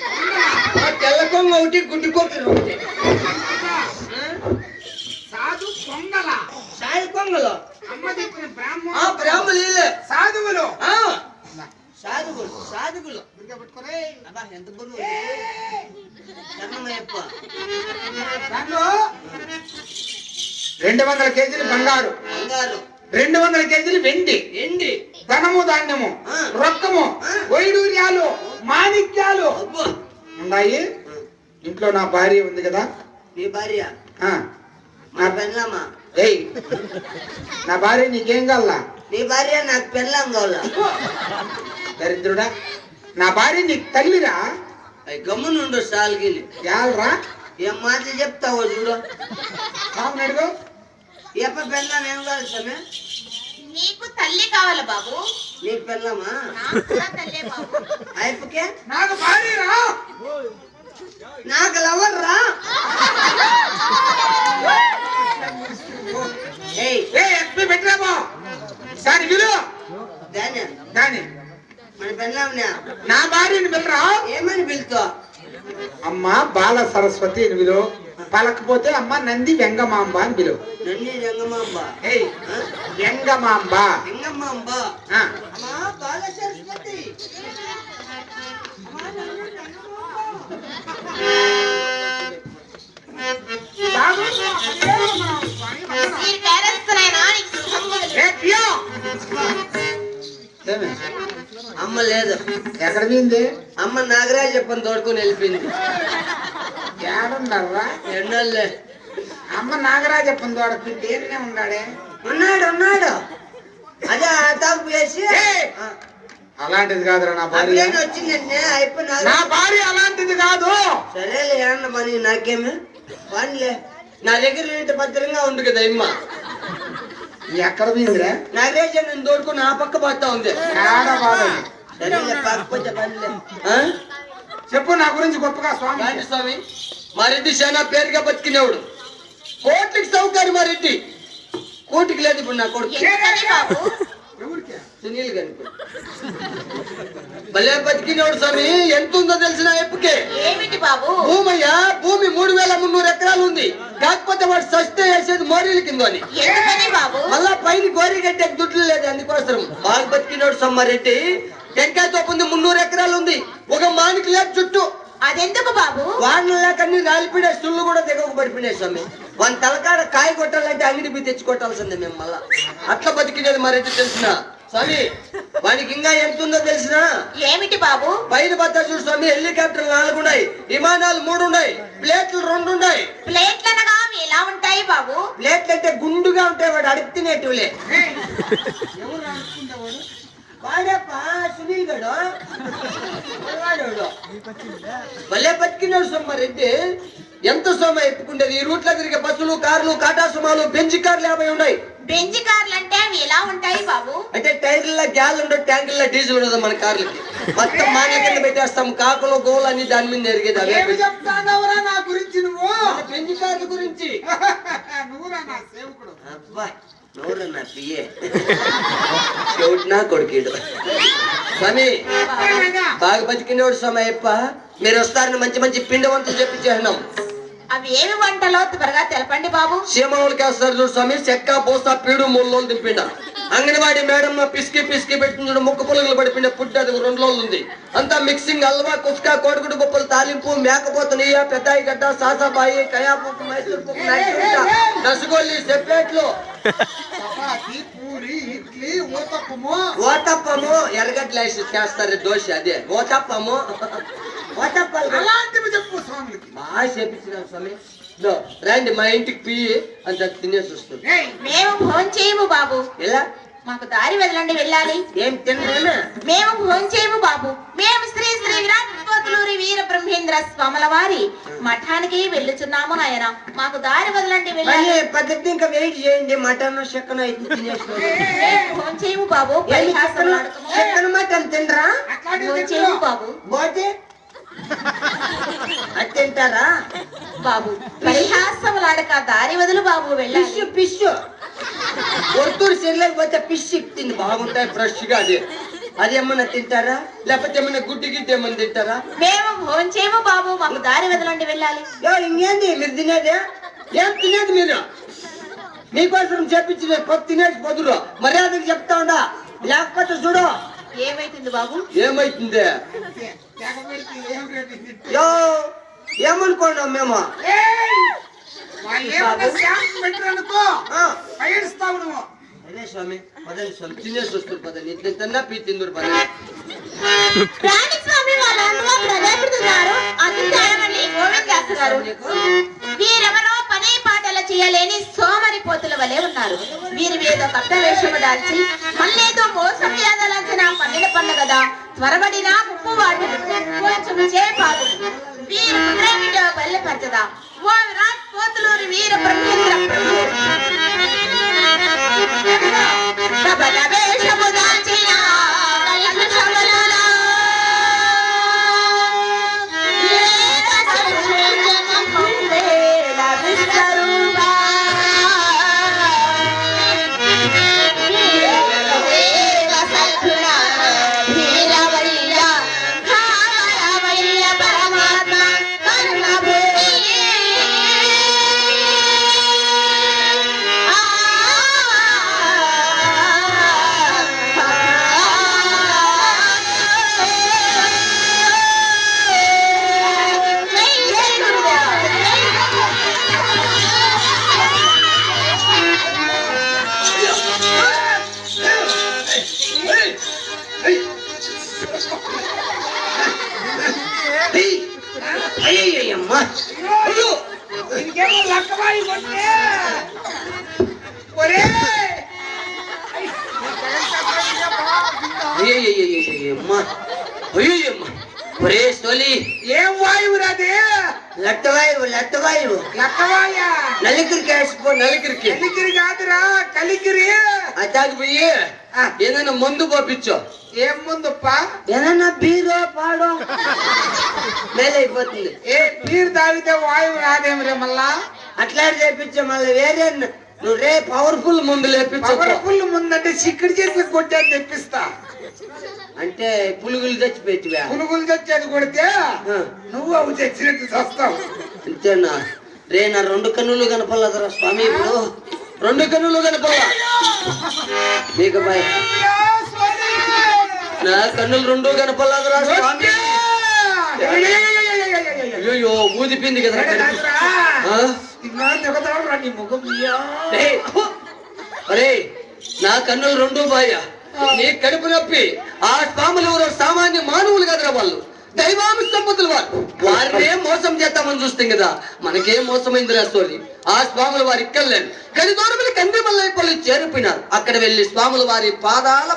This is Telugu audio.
కొంగలు తెల్ల కొంగ ఒకటి గుడ్డి ఒకటి? సాధు పొంగల సాయి కొంగలు. అమ్మ చెప్పిన బ్రాహ్మణ వీళ్ళే. సాధువులు. పట్టుకోరే అబ్బా ఎంత బరువు కన్నమయ్యప్ప దాంట్లో రెండు వందల కేజీలు బంగారు. బంగారు. రెండు వందల కేజీలు వెండి. ఎండి ధనము ధాన్యము. రొక్కము. వైడూర్యాలు. మాణిక్యాలు. అబ్బా. ఉన్నాయి. ఇంట్లో నా భార్య ఉంది కదా. నీ భార్య. మా పెళ్ళమ్మా ఏయ్. నా భార్య నీకేం కావాలా? నీ భార్య నాకు పెళ్ళాం కావాల? దరిద్రుడా. నా భార్య నీకు తల్లిరా గమ్మునుండు సాల్గిని యాలరా? ఏం మాటలు చెప్తావో చూడు. అడుగు ఎప్ప పెళ్ళాం ఏం కావాలి సమయ నీకు తల్లి కావాలా బాబు? నీకు పెళ్ళామా? నాకు కూడా తల్లే బాబు. అయిపోకే? నాకు భార్యరా? నాకు లవర్ రా ఏయ్. ఏ సారి విలు. దాని దాని మన పెళ్ళాంనా నా భార్యని పిల్లరా ఏమని పిలుతో అమ్మ బాల సరస్వతి విలు పలకపోతే అమ్మ నంది వెంగమాంబ అని పిలువు. ఏయ్? వెంగమాంబ. బాల సరస్వతి? అమ్మ లేదు. ఎక్కడ పోయింది అమ్మ నాగరాజు చెప్పని తోడుకొని వెళ్ళిపోయింది. ఏడున్నారా ఎన్నోళ్ళే అమ్మ నాగరాజప్పని తోడకు దేన్నే ఉన్నాడే? ఉన్నాడు ఉన్నాడు. అదే తాపు వేసి అలాంటిది కాదురా నా భార్య. అప్పుడేనా వచ్చిందంటే అయిపోయి నా భార్య అలాంటిది కాదు. సరేలే ఏమన్నా పని నాకేమి? పనిలే. నా దగ్గర ఇంత భద్రంగా ఉంది కదా ఇమ్మ ఎక్కడ పోయిందిరా? నాగరాజు నేను తోడుకొని ఆ పక్క పోతా ఉంది. సరేలే పక్కపోతే పనిలే? చెప్పు నా గురించి గొప్పగా స్వామి. స్వామి? మా రెడ్డి చాలా పేరుగా బతికినవాడు. కోటికి సౌకర్యం మా రెడ్డి. కోటికి లేదు ఇప్పుడు నా కొడుకు? సునీల్ గనుక భలే బతికినవాడు స్వామి. ఎంత ఉందో తెలిసిన ఎప్పుకే? ఏమిటి బాబు? భూమయ్య భూమి మూడు వేల మున్నూరు ఎకరాలు ఉంది. కాకపోతే వాడు సస్తే వేసేది మోరీల కింద అని. మళ్ళా పైన గోరి గడ్డే దుడ్లు లేదు అందుకోసం. బాగా బతికినోడు సమ్మారెడ్డి టెంకాయ తోపు ఉంది మున్నూరు ఎకరాలు ఉంది. ఒక మానికి లేదు చుట్టూ. అదెందుకు బాబు? వాడిలా కన్నీ రాలిపిడే సుళ్ళు కూడా దిగకు పడిపోయినాయి స్వామి. వాని తలకాడ కాయ కొట్టాలంటే అంగడి పోయి తెచ్చి కొట్టాల్సిందే మేము మళ్ళా అట్లా బతికినది మరైతే తెలిసిన? స్వామి వానికి ఇంకా ఎంత ఉందో తెలిసిన? ఏమిటి బాబు? పైన బద్ద చూడు స్వామి హెలికాప్టర్లు నాలుగు ఉన్నాయి విమానాలు మూడు ఉన్నాయి ప్లేట్లు రెండు ఉన్నాయి. ప్లేట్లనగా అవి ఎలా ఉంటాయి బాబు? ప్లేట్లు అంటే గుండుగా ఉంటాయి వాడు అడిగి! ఎవరు వాడప్ప సునీల్ గడు. భలే బతికినాడు సోమారెడ్డి ఎంత సోమ ఎత్తుకుండేది ఈ రూట్లో తిరిగే బస్సులు కార్లు కాటా సుమాలు బెంచి కార్లు యాభై ఉన్నాయి బెంజ్ కార్లు అంటే అవి ఎలా ఉంటాయి బాబు అంటే టైర్ల గ్యాస్ ఉండదు ట్యాంకుల్లో డీజిల్ ఉండదు మన కార్లకి మొత్తం మాన కింద పెట్టేస్తాం కాకులు గోలు అన్ని దాని మీద జరిగేది అవే ఏమి చెప్తానవరా నా గురించి నువ్వు. బెంచి కార్ల గురించి నువ్వురా నా సేవకుడు అబ్బా చెవిటి నా కొడుకీడు. స్వామి బాగా బతికినోడు స్వామి అయ్యప్ప మీరు వస్తారని మంచి మంచి పిండి వంటలు చెప్పించేసినాం అవి ఏమి వంటలో? త్వరగా తెలపండి బాబు. సీమావులకి వస్తారు చూడు స్వామి చెక్క పూస పీడు ముళ్ళు దింపిండ అంగన్వాడి మేడం పిసికి పిసికి పెట్టిన చూడు ముక్క పులుగులు పడిపిండ పుట్టి అది రెండు రోజులు ఉంది. అంతా మిక్సింగ్ అల్వా కుస్కా కోడిగుడు పప్పులు తాలింపు మేకపోతు నెయ్య పెద్దాయి గడ్డ సాసాబాయి కయాపుకు మైసూర్ సెప్పేట్లు ఇడ్లీ ఊతప్పము. ఓతప్పము ఎర్రగడ్డలు వేసి చేస్తారు దోశ అదే. ఓతప్పము. అలాంటివి చెప్పు స్వాములకి. బాగా చేపించినాం స్వామి. రండి మా ఇంటికి పియ్యి అంత తినేసి వస్తుంది! మేము భోజనం చేయము బాబు. ఎలా? మాకు దారి వదలండి వెళ్ళాలి. ఏం తిన్నా మేము భోజనం చేయము బాబు. మేము శ్రీ శ్రీ విరాట్ కోతులూరి వీర బ్రహ్మేంద్ర స్వాముల వారి మఠానికి వెళ్ళుచున్నాము నాయన. మాకు దారి వదలండి వెళ్ళాలి. పద్ధతి ఇంకా వెయిట్ చేయండి మటన్ చికెన్ భోజనం చేయము బాబు. చికెన్ మటన్ తినరా? చెప్పు. చేయము బాబు. పోతే అది తింటారా? బాబు పరిహాసములాడక దారి వదులు బాబు వెళ్ళాలి. పిష్ పిష్ ఒత్తూరు చెల్లెకి పోతే పిష్ తింది బాగుంటాయి ఫ్రెష్గా అది. అది ఏమన్నా తింటారా? లేకపోతే ఏమన్నా గుడ్డి గిడ్డి ఏమన్నా తింటారా? మేము భోంచేము బాబు మాకు దారి వదలండి వెళ్ళాలి. యో, ఇంకేంది? మీరు తినేది? ఏం తినేది మీరు? మీకోసం చెప్పించి కొత్త తినేసి పొద్దురు మర్యాదకి చెప్తా ఉండా. లేకపోతే చూడు. ఏమైతుంది బాబు? ఏమైతుంది? యో! ఏమనుకోండి మేము. స్వామి వాళ్ళ ప్రజాపడుతున్నారు వీరెవరో పని పాటలు చేయలేని సోమరి పోతుల వలె ఉన్నారు. వీరి ఏదో కట్ట వేషము దాల్చి మళ్ళేదో మోసం చేయాలంచిన పన్నెల పండు కదా త్వరబడిన ఉప్పు వాటి కొంచెం చేపాదు వీరు కుట్రేమిటో బయలుపరచదా ఓ విరాట్ పోతులూరి వీర బ్రహ్మేంద్ర ప్రభు వేషము అయ్యయ్యమ్మా ఒరే సోలి ఏం వాయువురా అది లట్టవాయువు లట్టవాయువు లక్కవాయా నలికిరికి వేసిపో నలికిరికి కలికిరి కాదురా కలికిరి అటాకి పోయి ఆ. ఏదైనా మందు పోపించో ఏం ముందుప్ప ఏదైనా బీరో పాడో మేలైపోతుంది ఏ నీరు తాగితే వాయువు రాదేమి రే మళ్ళా అట్లా చేపించో మళ్ళీ వేరే న- నువ్వు రే పవర్ఫుల్ మందు లేపించు పవర్ఫుల్ ముందంటే చిక్కుడు చేసి కొట్టేది తెప్పిస్తా. అంటే పులుగులు తెచ్చిపెట్టివా పునుగులు తెచ్చేది కొడితే. నువ్వు అవి తెచ్చినట్టు చస్తావు. అంతేనా? రే నా రెండు కన్నులు కనపడలేదురా స్వామి ఇప్పుడు. రెండు కన్నులు కనపడలా? నీకు భయ నా కన్నులు రెండు కనపడలేదురా స్వామి. అయ్యో ఊదిపింది కదరా నీ ముఖం! అరే నా కన్నులు రెండు బాయ. నీ కడుపు నొప్పి. ఆ స్వాములు ఎవరో సామాన్య మానవులు కదరా వాళ్ళు. దైవాంశ సంపత్తులు వారు వారినే మోసం చేద్దామని చూస్తాం కదా. మనకేం మోసమైంది రాస్తోని ఆ స్వాములు వారి ఇక్కర్లేదు కని దూరములు కంది మల్లైపల్లి చేరిపోయినారు అక్కడ వెళ్ళి స్వాములు వారి పాదాల